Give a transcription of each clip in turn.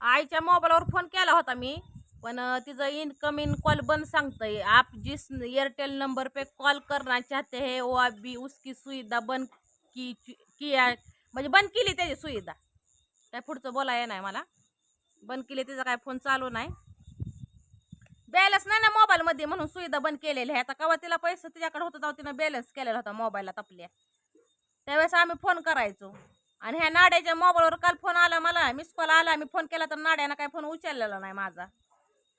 आईच्या मोबाईलवर फोन केला होता मी पण तिचं तिचं इनकमिंग कॉल बंद सांगतंय. आप जिस एअरटेल नंबर पे कॉल करना चाहते हे वो बी उसकी सुविधा बंद की किया म्हणजे बंद केली त्याची सुविधा. काय पुढचं बोलाय नाही मला? बंद केली तिचा काय फोन चालू नाही. बॅलन्स नाही ना मोबाईलमध्ये म्हणून सुविधा बंद केलेली आहे आता केव्हा तिला पैसे तिच्याकडे होतं तेव्हा तिनं बॅलन्स केलेला होता मोबाईलात आपल्या त्यावेळेस आम्ही फोन करायचो. आणि ह्या नाड्याच्या मोबाईलवर काल फोन आला मला मिस कॉल आला मी फोन केला तर नाड्यानं काय फोन उचललेला नाही माझा.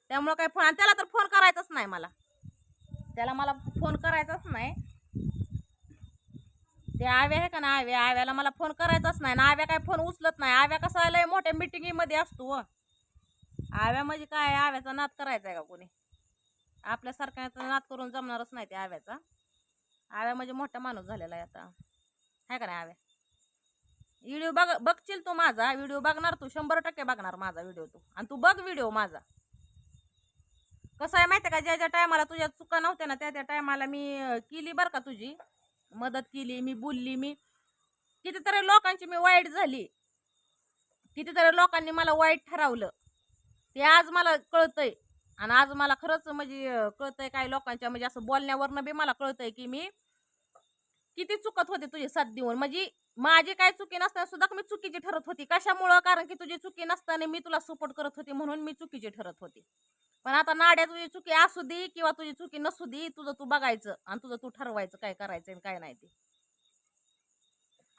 त्यामुळं काय फोन आणि त्याला तर फोन करायचाच नाही मला. त्याला मला फोन करायचाच नाही. ते आव्या आहे का ना आव्या? आव्याला मला फोन करायचाच नाही ना आव्या काय फोन उचलत नाही. आव्या कसा आलाय मोठ्या मिटिंगीमध्ये असतो व आव्या म्हणजे काय? आव्याचा नाद करायचा आहे का कोणी? आपल्यासारख्याचा नाद करून जमणारच नाही ते आव्याचा. आव्या म्हणजे मोठा माणूस झालेला आहे आता. आहे का नाही आव्या? व्हिडिओ बघ बघशील तू माझा व्हिडिओ बघणार तू शंभर टक्के बघणार माझा व्हिडिओ तू. आणि तू बघ व्हिडिओ माझा. कसं आहे माहिती का ज्या ज्या टायमाला तुझ्या चुका नव्हत्या ना त्या त्या टायमाला मी केली बरं का तुझी. मदत केली मी बोलली मी कितीतरी लोकांची मी वाईट झाली. कितीतरी लोकांनी मला वाईट ठरवलं. ते आज मला कळतंय. आणि आज मला खरंच म्हणजे कळतंय काय लोकांच्या म्हणजे असं बोलण्यावरनं बी मला कळतंय की मी किती चुकत होते तुझे साथ देऊन. म्हणजे माझी काय चुकी नसताना सुद्धा मी चुकीची ठरत होती. कशामुळं? कारण की तुझी चुकी नसताना मी तुला सपोर्ट करत होती म्हणून मी चुकीची ठरत होती. पण आता नाड्या तुझी चुकी असू दे किंवा तुझी चुकी नसू दे तुझं तू बघायचं आणि तुझं तू ठरवायचं काय करायचं आणि काय नाही ते.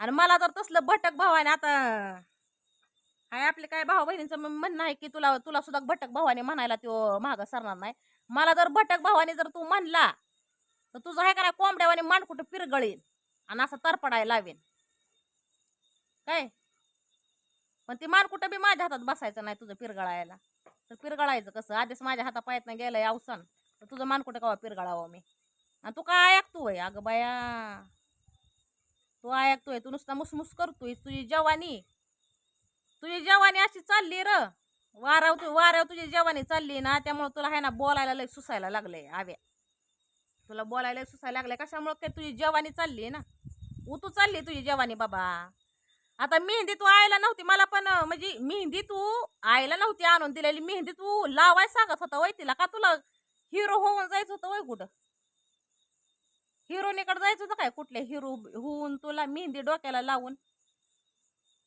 आणि मला तर तसलं भटक भावाने आता. हाय आपले काय भाऊ बहिणींचं म्हणणं आहे की तुला तुला सुद्धा भटक भावाने म्हणायला तो महाग सरणार नाही. मला जर भटक भावाने जर तू म्हणला तर तुझं आहे का कोंबड्यावाने मांड कुठं पिरगळीन आणि असं तरपडायला लावेन. काय? पण ती मान कुठं बी माझ्या हातात बसायचं नाही तुझं पिरगळायला. तर पिरगळायचं कसं? आधीच माझ्या हाता नाही गेलंय अवसान. तर तुझं मान कुठं कवा पिरगळावं मी? आणि तू काय ऐकतोय? अगं बाया. तू ऐकतोय तू नुसता मुसमुस करतोय तुझी जवानी. तुझी जवानी अशी चालली र. वाराव तू वाराव तुझी जवानी चालली ना त्यामुळे तुला आहे ना बोलायला लय सुसायला लागलंय आव्या. तुला बोलायला सुसायला लागलंय. कशामुळे काय तुझी जवानी चालली ना? उतू चालली तुझी जवानी बाबा. आता मेहंदी तू आयला नव्हती मला पण म्हणजे मेहंदी तू आयला नव्हती आणून दिलेली. मेहंदी तू लावाय सांगत होता वय तिला. का तुला हिरो होऊन जायचं होतं वय कुठं? हिरोनीकडे जायचं होतं काय कुठल्या हिरो होऊन तुला मेहंदी डोक्याला लावून?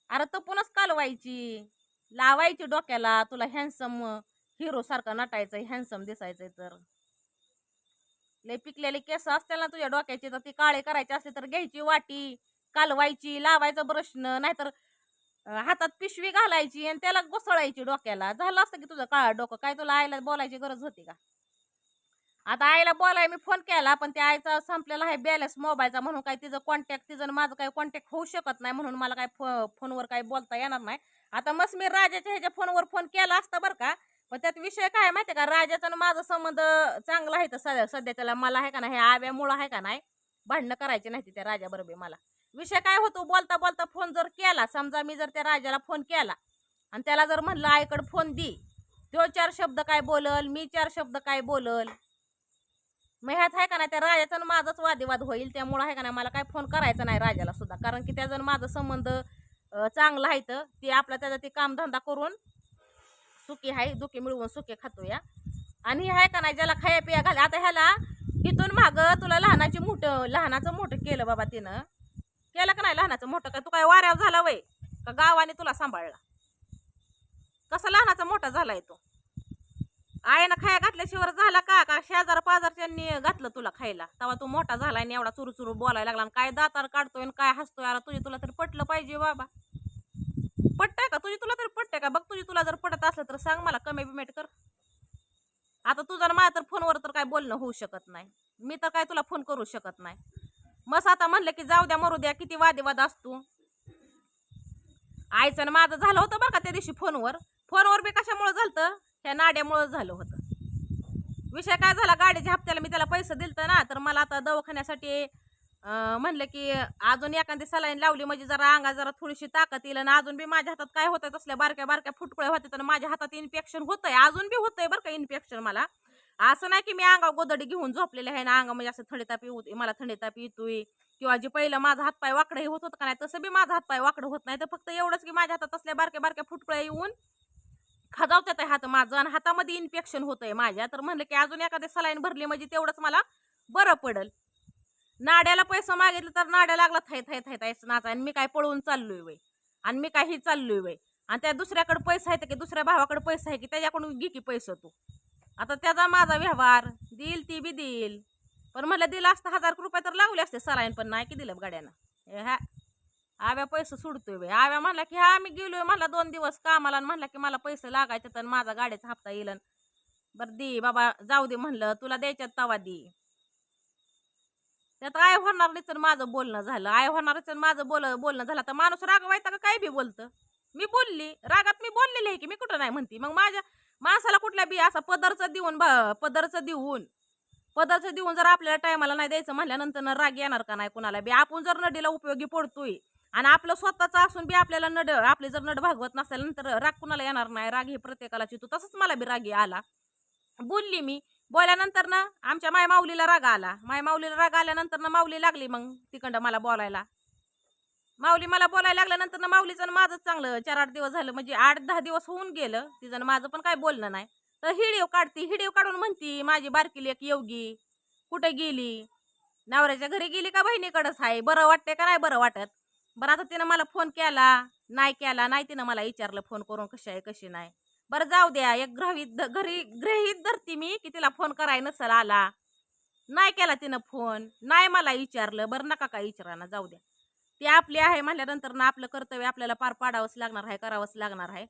अरे तपूनच कालवायची. लावायची डोक्याला. तुला हॅन्सम हिरो सारखा नटायचं हॅन्सम दिसायचंय तर. लय पिकलेले केस असतील ना तुझ्या डोक्याचे तर ती काळे करायचे असले तर घ्यायची वाटी. कालवायची लावायचं ब्रशनं नाहीतर हातात पिशवी घालायची आणि त्याला घोसळायची डोक्याला. झालं असतं की तुझं काळ डोकं? काय तुला आईला बोलायची गरज होती का? आता आईला बोलाय मी फोन केला पण त्या आईचा संपलेला आहे बॅलन्स मोबाईलचा म्हणून काय तिचं कॉन्टॅक्ट तिचं माझं काही कॉन्टॅक्ट होऊ शकत नाही म्हणून मला काय फो फोनवर काही बोलता येणार नाही. आता मस्त मी राजाच्या ह्याच्या फोनवर फोन केला असता बरं का पण त्यात विषय काय माहिती का? राजाचा आणि माझा संबंध चांगला आहे तर सध्या सध्या त्याला मला आहे का नाही हे आव्यामुळं आहे का नाही? भांडणं करायची नाही त्या राजाबरोबर मला. विषय काय होतो? बोलता बोलता फोन जर केला समजा मी जर त्या राजाला फोन केला आणि त्याला जर म्हणलं आईकडं फोन दी. तो चार शब्द काय बोलल? मी चार शब्द काय बोलल? मग ह्यात आहे का नाही त्या राजाचा माझाच वादिवाद होईल त्यामुळं आहे का नाही मला काय फोन करायचा नाही राजाला सुद्धा. कारण की त्याचा माझा संबंध चांगला आहे तर ते आपला त्याचा ते कामधंदा करून सुखी आहे दुखी मिळवून सुखी खातो या आणि हे आहे का नाही ज्याला खाया पिया घाल आता ह्याला इथून माग तुला लहानाची मोठं लहानाचं मोठं केलं बाबा तिनं. केलं का नाही लहानाचं मोठं? का तू काय वाऱ्यावर झाला वय? का गावाने तुला सांभाळला? कसा लहानाचा मोठा झालाय तो? आईनं खाया घातल्याशिवाय झाला का? का शेजार पाजारच्यांनी घातलं तुला खायला? तेव्हा तू मोठा झाला आणि एवढा चुरू चुरू बोलायला लागला आणि काय दातार काढतोय आणि काय हसतोय? अरे तुझी तुला तरी पटलं पाहिजे बाबा. पटतंय का? तुझी तुला तरी पटतंय का? बघ तुझी तुला जर पटत असलं तर सांग मला कमी बिमेट कर. आता तुझा माझ्या तर फोनवर तर काय बोलणं होऊ शकत नाही. मी तर काय तुला फोन करू शकत नाही. मस आता म्हणलं की जाऊ द्या मरू द्या किती वादेवाद असतो. आईचं आणि माझं झालं होतं बरं का त्या दिवशी फोनवर. फोनवर बी कशामुळं झालं ह्या नाड्यामुळं झालं होतं. विषय काय झाला? गाडीच्या हप्त्याला मी त्याला पैसे दिलतं ना तर मला आता दवाखान्यासाठी म्हणलं की अजून एखादी सलाईन लावली म्हणजे जरा अंगा जरा थोडीशी ताकद येईल आणि अजून बी माझ्या हातात काय होतं तसल्या बारक्या बारक्या फुटकुळ्या होत्या तर माझ्या हातात इन्फेक्शन होतंय अजून बी होतंय बरं का इन्फेक्शन मला. असं नाही की मी अंगावर गोदडी घेऊन झोपलेले आहे ना अंगा म्हणजे असं थंडी ताप येऊ मला थंडी ताप येतोय किंवा जे पहिलं माझा हातपाय वाकडं हे होत होतं का नाही तसं बी माझा हातपाय वाकडं होत नाही. तर फक्त एवढंच की माझ्या हातात असल्या बारक्या बारक्या फुटकुळ्या येऊन खजावतात आहे हात माझं आणि हातामध्ये इन्फेक्शन होतंय माझ्या. तर म्हणलं की अजून एखादी सलाईन भरली म्हणजे तेवढंच मला बरं पडल. नाड्याला पैसा मागितलं तर नाड्या लागला थाय थाय थाय थाय नाचा. आणि मी काय पळून चाललोय वय. आणि मी काही चाललोय वय. आणि त्या दुसऱ्याकडे पैसा आहे की दुसऱ्या भावाकडे पैसा आहे की त्याच्याकडून घे की पैसे तू. आता त्याचा माझा व्यवहार देईल ती बी देईल. पण म्हटलं दिला असतं हजार रुपये तर लावले असते सलाईन पण नाही की दिलं गाड्यानं. हे. ह्या आव्या पैसे सोडतोय बाई. आव्या म्हणला की हा मी गेलोय म्हणला दोन दिवस कामाला आणि म्हणला की मला पैसे लागायचे तर माझा गाड्याचा हप्ता येईल अन बरं दे बाबा जाऊ दे म्हणलं तुला द्यायच्यात तवा दे. त्यात आय होणार नाही तर माझं बोलणं झालं. आय होणार तर माझं बोल बोलणं झालं. तर माणूस रागवायचा का काय बी बोलतं? मी बोलली. रागात मी बोललेली आहे की मी कुठं नाही म्हणते? मग माझ्या माणसाला कुठल्या बी असा पदरचं देऊन पदरच पदरचं देऊन पदरचं देऊन जर आपल्याला टायमाला नाही द्यायचं म्हणल्यानंतर ना राग येणार का नाही कुणाला बी? आपण जर नडीला उपयोगी पडतोय आणि आपलं स्वतःचं असून बी आपल्याला नड आपली जर नड भागवत नसेल नंतर राग कुणाला येणार नाही? राग हे प्रत्येकाला चितू तसंच मला बी रागी आला. बोलली मी बोलल्यानंतर ना आमच्या माय माऊलीला राग आला. माय माऊलीला राग आल्यानंतर ना माऊली लागली मग तिकडं मला बोलायला. माऊली मला बोलायला लागल्यानंतर ना माऊलीचं माझंच चांगलं चार आठ दिवस झालं म्हणजे आठ दहा दिवस होऊन गेलं तिचं माझं पण काय बोलणं नाही. तर हिडिओ काढती हिडिओ काढून म्हणती माझी बारकीली एक योगी कुठे गेली? नवऱ्याच्या घरी गेली का बहिणीकडंच आहे बरं वाटते का नाही बरं वाटत? बरं आता तिनं मला फोन केला नाही केला नाही तिनं मला विचारलं फोन करून कशी आहे कशी नाही. बरं जाऊ द्या एक ग्रहित घरी ग्रहित धरती मी की तिला फोन कराय नसल आला. नाही केला तिनं फोन नाही मला विचारलं बरं नका काय विचारा जाऊ द्या. ती आपली आहे म्हणल्यानंतर ना आपलं कर्तव्य आपल्याला पार पाडावंच लागणार आहे करावंच लागणार आहे.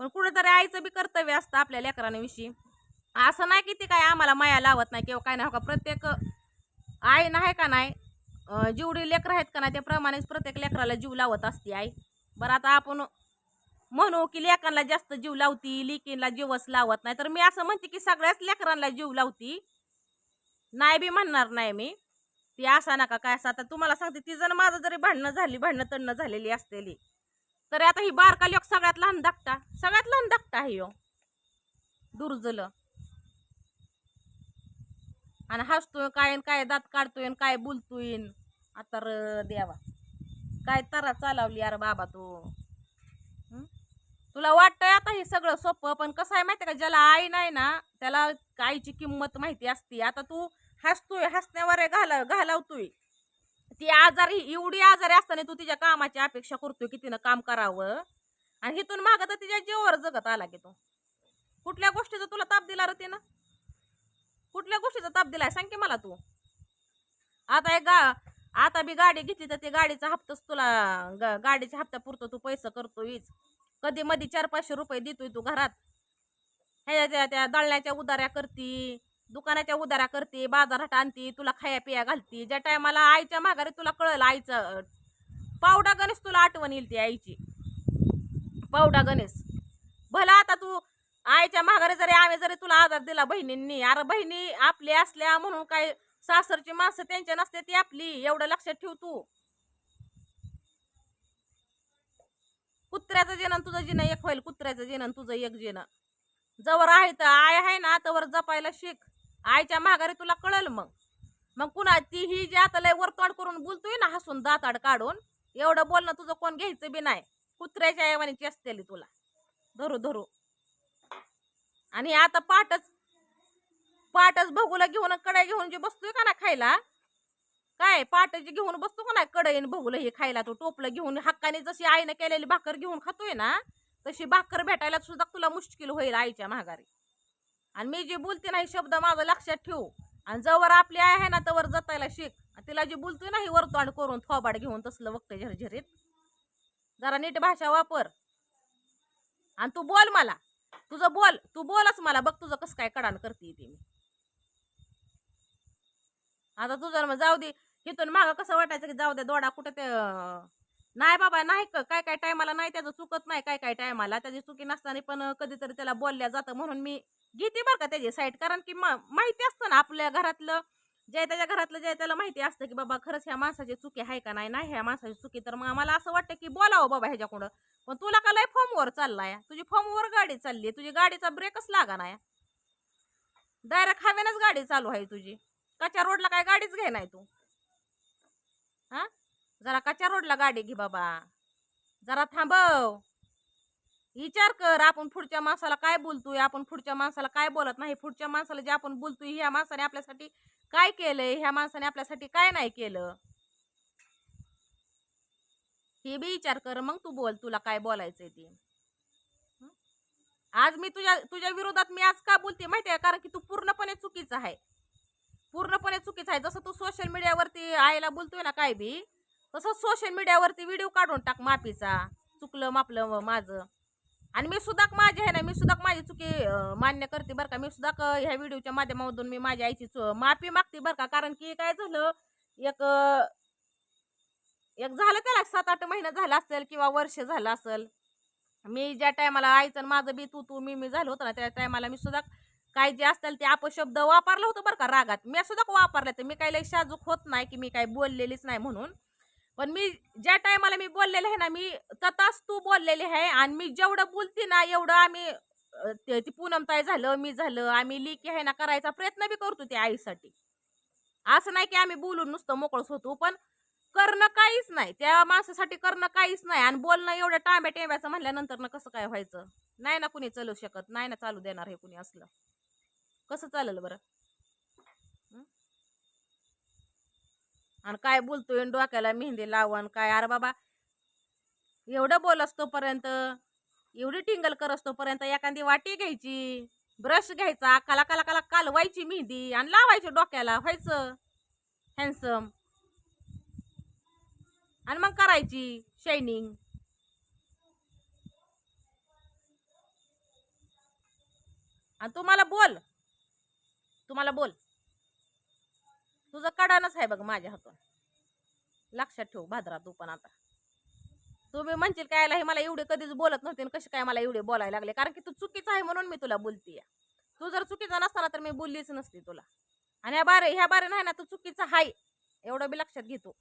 पण कुठेतरी आईचं बी कर्तव्य असतं आपल्या लेकरांविषयी. असं नाही की ते काय आम्हाला माया लावत नाही किंवा काय नाही हो का प्रत्येक आई नाही का नाही जेवढी लेकरं आहेत का नाही त्याप्रमाणेच प्रत्येक लेकराला जीव लावत असते आई. बरं आता आपण म्हणू की लेकरांना जास्त जीव लावती लिकींना जीवच लावत नाही. तर मी असं म्हणते की सगळ्याच लेकरांना जीव लावती. नाही बी म्हणणार नाही मी. ती असा नका काय असं. आता तुम्हाला सांगते ती जण माझं जरी भांडणं झाली भांडणं तडणं झालेली असलेली तरी आता ही बारका लोक सगळ्यात लहान धाकटा सगळ्यात लहान धाकटा आहे यो. दुर्जल. आणि हसतोय काय काय दात काढतोय काय बोलतोय आता र देवा. काय तरा चालवली अरे बाबा तू. तुला वाटतंय आता हे सगळं सोपं पण कसं आहे माहिती का ज्याला आई नाही ना त्याला आईची किंमत माहिती असते. आता तू हसतोय हसण्यावर घाला घालावतोय. ती आजारी एवढी आजारी असताना तू तिच्या कामाची अपेक्षा करतोय की तिनं काम करावं. आणि इथून मागं तर तिच्या जीवावर जगत आला की तू. कुठल्या गोष्टीचा तुला ताप दिला रे तिनं? कुठल्या गोष्टीचा ताप दिलाय सांग की मला तू? आता एक गा आता बी गाडी घेतली तर ते गाडीचा हप्ताच तुला गाडीच्या हप्त्या पुरतो तू पैसे करतोयच. कधी मधी चार पाचशे रुपये देतोय तू घरात. ह्याच्या त्या दळण्याच्या उदाऱ्या करती. दुकानाच्या उदारा करते बाजारात आणते तुला खाया पिया घालती. ज्या टायमाला आईच्या माघारी तुला कळलं आईचं पावडा गणेश तुला आठवण येईल ती आईची. पावडा गणेश. भला आता तू आईच्या माघारी जरी आम्ही जरी तुला आधार दिला बहिणींनी अरे बहिणी आपली असल्या म्हणून काय सासरची माणसं त्यांच्या नसते ती आपली एवढं लक्षात ठेव तू. कुत्र्याचं जेणं तुझं जेणं एक होईल कुत्र्याचं जेणं तुझं एक जेणं. जवळ आहे तर आय आहे ना तवर जपायला शिक. आईच्या माघारी तुला कळल मग. मग कुणा ती ही जी आता लय वरतोड करून बोलतोय ना हसून दाताड काढून एवढं बोलणं तुझं कोण घ्यायचं बी नाही. कुत्र्याच्या ऐवणीची असतेली तुला. धरू धरू. आणि आता पाटच पाटच भगूला घेऊन कड्या घेऊन जे बसतोय का ना खायला? काय पाटाची घेऊन बसतो का नाही कढईन भगूला हे खायला तो टोपलं घेऊन हक्काने जशी आईनं केलेली भाकर घेऊन खातोय ना तशी भाकर भेटायला सुद्धा तुला मुश्किल होईल आईच्या माघारी. आणि मी जे बोलते ना हे शब्द माझं लक्षात ठेवू. आणि जवळ आपली आई आहे ना तवर जतायला शिक. आणि तिला जे बोलतोय ना ही वरतोंड करून थोबाड घेऊन तसलं वक्त झरझरीत. जरा नीट भाषा वापर. आणि तू बोल मला. तुझं बोल तू बोलच मला. बघ तुझं कसं काय कडाण करते ते मी. आता तुझं मग जाऊ दे. इथून मागं कसं वाटायचं की जाऊ दे दोडा कुठं ते नाही बाबा नाही क- काय काय टायमाला नाही त्याचं चुकत नाही काय काय टायमाला. त्याची चुकी नसताना पण कधीतरी त्याला बोलल्या जातं म्हणून मी घेते बरं का त्याची साईड कारण की म- माहिती असतं ना आपल्या घरातलं जे त्याच्या घरातलं जे त्याला माहिती असतं की बाबा खरंच ह्या माणसाची चुकी आहे का नाही? नाही ह्या माणसाची चुकी तर मग आम्हाला असं वाटतं की बोलावं बाबा ह्याच्याकडं. पण तुला का लय फॉर्मवर चाललाय? तुझी फॉर्मवर गाडी चालली तुझी गाडीचा ब्रेकच लागा नाही डायरेक्ट हवेनच गाडी चालू आहे तुझी. कच्या रोडला काय गाडीच घे नाही तू. हा? जरा कच्च्या रोडला गाडी घे बाबा. जरा थांबव. विचार कर आपण पुढच्या माणसाला काय बोलतोय आपण पुढच्या माणसाला काय बोलत नाही पुढच्या माणसाला जे आपण बोलतोय ह्या माणसाने आपल्यासाठी काय केलंय ह्या माणसाने आपल्यासाठी काय नाही केलं. हे बी विचार कर मग तू बोल तुला काय बोलायचंय ते. आज मी तुझ्या तुझ्या विरोधात मी आज का बोलते माहितीये कारण की तू पूर्णपणे चुकीचा आहे. पूर्णपणे चुकीचा आहे. जसं तू सोशल मीडियावरती आईला बोलतोय ना काय बी तसं सोशल मीडियावरती व्हिडिओ काढून टाक माफीचा. चुकलं मापलं माझं. आणि मी सुद्धा माझी आहे ना मी सुद्धा माझी चुकी मान्य करते बरं का. मी सुद्धा ह्या व्हिडिओच्या माध्यमातून मी माझ्या आईची माफी मागते बरं का. कारण की काय झालं एक एक झालं त्याला सात आठ महिना झालं असेल किंवा वर्ष झालं असेल. मी ज्या टायमाला आईचं आणि माझं बी तू तू मी मी झालं होतं ना त्या टायमाला मी सुद्धा काय जे असतील ते अपशब्द वापरलं होतं बरं का रागात. मी सुद्धा वापरले तर मी काही लई शाजूक होत नाही की मी काही बोललेलीच नाही म्हणून. पण मी ज्या टायमाला मी बोललेले आहे ना मी तताच तू बोललेले आहे आणि मी जेवढं बोलते ना एवढं आम्ही ते ती पूनमताई झालं मी झालं आम्ही लिखी आहे ना करायचा प्रयत्न बी करतो त्या आईसाठी. असं नाही की आम्ही बोलून नुसतं मोकळंच होतो पण करणं काहीच नाही. त्या माणसासाठी करणं काहीच नाही आणि बोलणं एवढं टांब्या टेंब्याचं म्हणल्यानंतर ना कसं काय व्हायचं? नाही ना कुणी चालू शकत नाही ना चालू देणार हे कुणी असलं. कसं चालेल बरं? आणि काय बोलतोय आणि डोक्याला मेहंदी लावण काय? अरे बाबा एवढं बोल असतोपर्यंत एवढी टिंगल कर असतोपर्यंत एखादी वाटी घ्यायची ब्रश घ्यायचा काला काला काला कालवायची मेहंदी आणि लावायची डोक्याला व्हायचं? हॅन्सम आणि मग करायची शायनिंग आणि तुम्हाला बोल तुम्हाला बोल. तुझं कडानच आहे बघ माझ्या हातून. लक्षात ठेव भाद्रा तू पण आता. तुम्ही म्हणशील काय हे मला एवढे कधीच बोलत नव्हते कसे काय मला एवढे बोलायला लागले? कारण की तू चुकीचं आहे म्हणून मी तुला बोलतीये. तू जर चुकीचा नसताना तर मी बोललीच नसती तुला. आणि ह्या बारे ह्या बारे नाही ना तू चुकीचा आहे. एवढं बी लक्षात घेतो